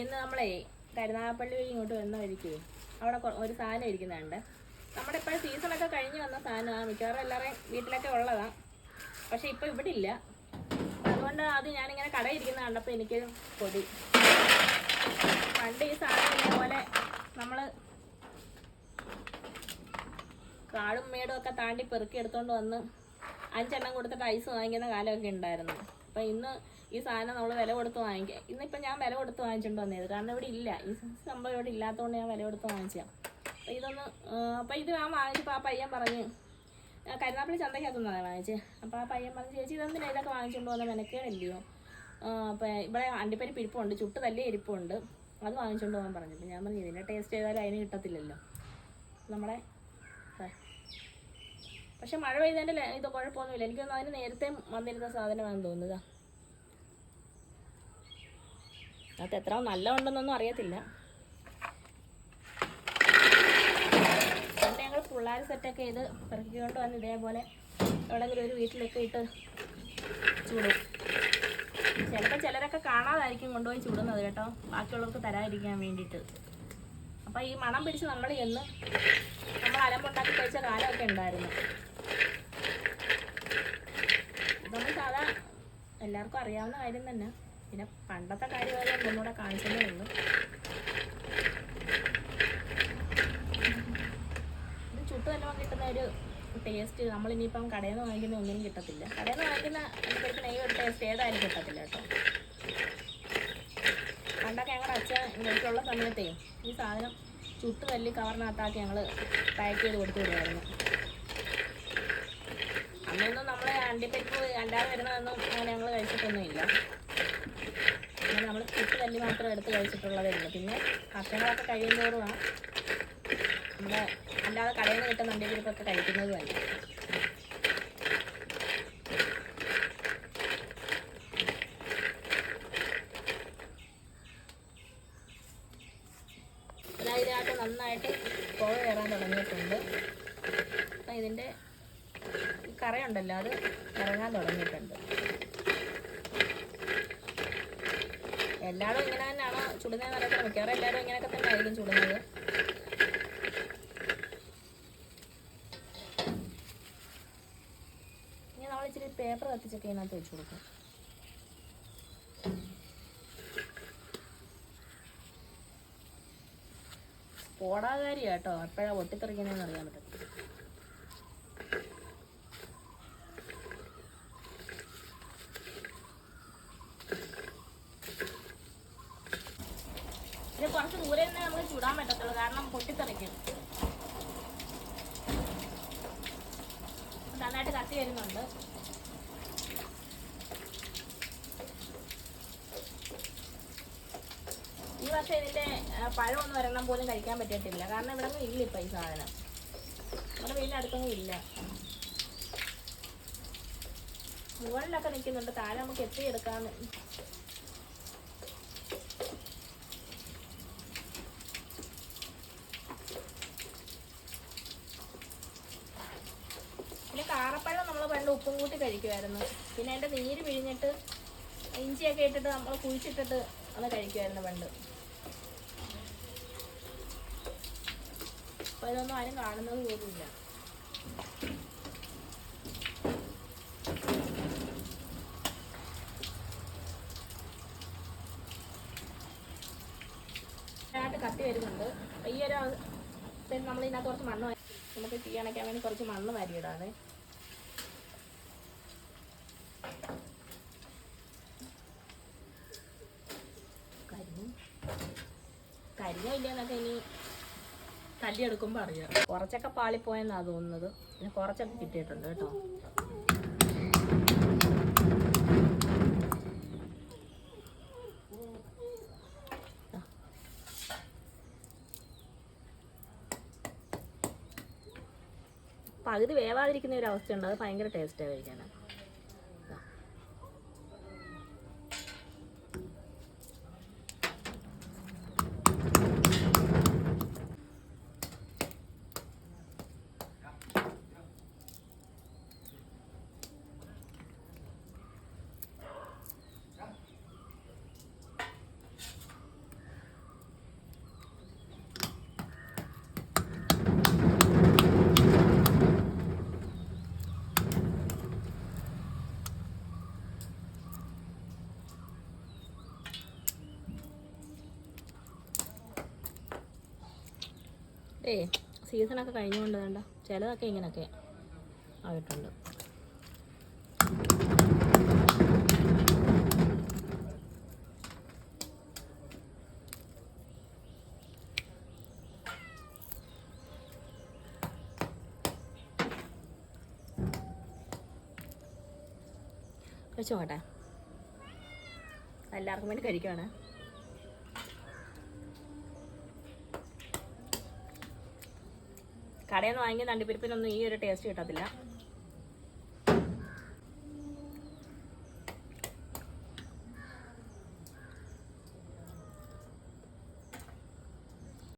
ഇന്ന് നമ്മളേ കരുനാഗപ്പള്ളി വഴി ഇങ്ങോട്ട് വന്ന വഴിക്കേ അവിടെ ഒരു സാധനം ഇരിക്കുന്നുണ്ട്. നമ്മുടെ ഇപ്പോഴും സീസണൊക്കെ കഴിഞ്ഞ് വന്ന സാധനമാണ് മിക്കവാറും എല്ലാവരെയും വീട്ടിലൊക്കെ ഉള്ളതാണ് പക്ഷെ ഇപ്പം ഇവിടെ ഇല്ല അതുകൊണ്ട് അത് ഞാനിങ്ങനെ കട ഇരിക്കുന്ന കണ്ടപ്പോൾ എനിക്ക് കൊതി. പണ്ട് ഈ സാധനം ഇതേപോലെ നമ്മൾ കാടും മേടും ഒക്കെ താണ്ടി പെറുക്കി എടുത്തുകൊണ്ട് വന്ന് അഞ്ചെണ്ണം കൊടുത്തിട്ട് ഐസ് വാങ്ങിക്കുന്ന കാലമൊക്കെ ഉണ്ടായിരുന്നു. അപ്പം ഇന്ന് ഈ സാധനം നമ്മൾ വില കൊടുത്ത് വാങ്ങിക്കുക ഇന്നിപ്പം ഞാൻ വില കൊടുത്ത് വാങ്ങിച്ചുകൊണ്ട് വന്നത്. കാരണം ഇവിടെ ഇല്ല. ഈ സംഭവം ഇവിടെ ഇല്ലാത്തതുകൊണ്ട് ഞാൻ വില കൊടുത്ത് വാങ്ങിച്ചതാണ് അപ്പം ഇതൊന്ന് അപ്പം ഇത് ഞാൻ വാങ്ങിച്ചപ്പോൾ ആ പയ്യൻ പറഞ്ഞ് കരുനാപ്പള്ളി ചന്തയ്ക്കകത്തുനിന്നാണ് വാങ്ങിച്ചത് അപ്പോൾ ആ പയ്യൻ പറഞ്ഞ് ചേച്ചി ഇതെന്തിനാ ഇതൊക്കെ വാങ്ങിച്ചുകൊണ്ട് വന്ന? മെനക്കേടല്ലയോ? അപ്പോൾ ഇവിടെ അണ്ടിപ്പരിപ്പ് ഇരിപ്പുണ്ട് ചുട്ട് തല്ലിയ ഇരിപ്പുണ്ട്. അത് വാങ്ങിച്ചുകൊണ്ട് പോകാൻ പറഞ്ഞു. അപ്പം ഞാൻ പറഞ്ഞു ഇതിന്റെ ടേസ്റ്റ് ചെയ്താലും അതിന് കിട്ടത്തില്ലല്ലോ. നമ്മുടെ. പക്ഷെ മഴ പെയ്തതിന്റെ ല- ഇത് കുഴപ്പമൊന്നുമില്ല. എനിക്കൊന്നും അതിന് നേരത്തെ വന്നിരുന്ന സാധനമാണെന്ന് തോന്നുന്നത് അത് എത്ര നല്ല ഉണ്ടെന്നൊന്നും അറിയത്തില്ല ഞങ്ങൾ പിള്ളേർ സെറ്റൊക്കെ ചെയ്ത് പെറുക്കിക്കൊണ്ട് വന്ന് ഇതേപോലെ എവിടെങ്കിലും ഒരു വീട്ടിലൊക്കെ ഇട്ട് ചൂടും. ചിലപ്പോൾ ചിലരൊക്കെ കാണാതായിരിക്കും കൊണ്ടുപോയി ചൂടുന്നത് കേട്ടോ. ബാക്കിയുള്ളവർക്ക് തരാതിരിക്കാൻ വേണ്ടിയിട്ട്. അപ്പോൾ ഈ മണം പിടിച്ച് നമ്മൾ എന്ന് നമ്മൾ അലമ്പുണ്ടാക്കി കഴിച്ച കാലമൊക്കെ ഉണ്ടായിരുന്നു ഇതൊന്നും സാധാ എല്ലാവർക്കും അറിയാവുന്ന കാര്യം തന്നെ. പിന്നെ പണ്ടത്തെ കാര്യമായത് ഒന്നുകൂടെ കാണിച്ചതേ ഉള്ളൂ. ഇത് ചുട്ട് തന്നെ കിട്ടുന്ന ഒരു ടേസ്റ്റ് നമ്മളിനിയിപ്പം കടയിൽ നിന്ന് വാങ്ങിക്കുന്ന ഒന്നിനും കിട്ടത്തില്ല. കടയിൽ നിന്ന് വാങ്ങിക്കുന്ന അനുസരിച്ച് നെയ്യ് ഒരു ടേസ്റ്റ് ഏതായാലും കിട്ടത്തില്ല കേട്ടോ. പണ്ടൊക്കെ ഞങ്ങളുടെ അച്ഛൻ ഇങ്ങോട്ടുള്ള സമയത്തേ ഈ സാധനം ചുട്ട് തല്ലി കവറിനകത്താക്കി ഞങ്ങൾ പാക്ക് ചെയ്ത് കൊടുത്തു വിടുമായിരുന്നു അന്നൊന്നും നമ്മളെ അണ്ടിപ്പരിപ്പ് അല്ലാതെ വരുന്നതൊന്നും അങ്ങനെ ഞങ്ങൾ കഴിച്ചിട്ടൊന്നുമില്ല. പിന്നെ നമ്മൾ ചുട്ട് തല്ലി മാത്രം എടുത്ത് കഴിച്ചിട്ടുള്ളതേ ഉള്ളൂ പിന്നെ കർഷകരൊക്കെ കഴിയുന്നതോറുമാണ് നമ്മുടെ അല്ലാതെ കടയിൽ നിന്ന് കിട്ടുന്ന അണ്ടിപ്പരിപ്പൊക്കെ കഴിക്കുന്നതും അല്ല നന്നായിട്ട് പുക കയറാൻ തുടങ്ങിയിട്ടുണ്ട്. അപ്പം ഇതിന്റെ ഈ കറയുണ്ടല്ലോ അത് ഇറങ്ങാൻ തുടങ്ങിയിട്ടുണ്ട്. എല്ലാവരും ഇങ്ങനെ തന്നെയാണോ ചുടുന്നതെന്ന് അറിയാത്ത മിക്കവാറും എല്ലാവരും ഇങ്ങനെയൊക്കെ തന്നെ ആയിരിക്കും ചുടുന്നത്. ഇനി നമ്മൾ ഇച്ചിരി പേപ്പർ കത്തിച്ചൊക്കെ ഇതിനകത്ത് വെച്ച് കൊടുക്കും. പോടാകാരി കേട്ടോ എപ്പോഴാണ് പൊട്ടിത്തെറിക്കുന്നതെന്ന് അറിയാൻ പറ്റത്തില്ല ഇത് കുറച്ച് ദൂരെ നിന്ന് നമുക്ക് ചൂടാൻ പറ്റത്തുള്ളൂ. കാരണം പൊട്ടിത്തെറിക്കും. നന്നായിട്ട് കത്തി വരുന്നുണ്ട്. ഈ വർഷം ഇതിന്റെ പഴം പഴമൊന്നും ഒരെണ്ണം പോലും കഴിക്കാൻ പറ്റിയിട്ടില്ല കാരണം ഇവിടെ ഒന്നും ഇല്ല ഇപ്പൊ ഈ സാധനം. നമ്മുടെ വീടിനടുത്തൊന്നും ഇല്ല. മുകളിലൊക്കെ നിൽക്കുന്നുണ്ട്. താഴെ നമുക്ക് എത്തിയെടുക്കാന്ന്. പിന്നെ കാറപ്പഴം നമ്മൾ പണ്ട് ഉപ്പും കൂട്ടി കഴിക്കുമായിരുന്നു പിന്നെ അതിന്റെ നീര് പിഴിഞ്ഞിട്ട് ഇഞ്ചിയൊക്കെ ഇട്ടിട്ട് നമ്മൾ കുഴിച്ചിട്ടിട്ട് അത് കഴിക്കുമായിരുന്നു പണ്ട്. അപ്പോൾ ഇതൊന്നും ആരും കാണുന്നത് പോലുമില്ല കത്തി വരുന്നുണ്ട്. ഈ ഒരു നമ്മൾ ഇതിനകത്ത് കുറച്ച് മണ്ണ് നമുക്ക് തീ അണയ്ക്കാൻ വേണ്ടി കുറച്ച് മണ്ണ് വാരിയിടാണ് ഇല്ലയെന്നൊക്കെ ഇനി തല്ലിയെടുക്കുമ്പോൾ അറിയാം. കുറച്ചൊക്കെ പാളിപ്പോയെന്നാണ് തോന്നുന്നത്. പിന്നെ കുറച്ചൊക്കെ കിട്ടിയിട്ടുണ്ട് കേട്ടോ. പകുതി വേവാതിരിക്കുന്ന ഒരു അവസ്ഥയുണ്ട്. അത് ഭയങ്കര ടേസ്റ്റാണ് കഴിക്കാൻ ഇപ്പോഴേ സീസണൊക്കെ കഴിഞ്ഞുകൊണ്ട് വേണ്ട ചിലതൊക്കെ ഇങ്ങനെയൊക്കെ ആയിട്ടുണ്ട്. കഴിച്ചോട്ടെ. എല്ലാവർക്കും വേണ്ടി കഴിക്കുവാണ്. കടയിൽ നിന്ന് വാങ്ങിയ തണ്ടിപ്പരിപ്പിനൊന്നും ഈ ഒരു ടേസ്റ്റ് കിട്ടത്തില്ല.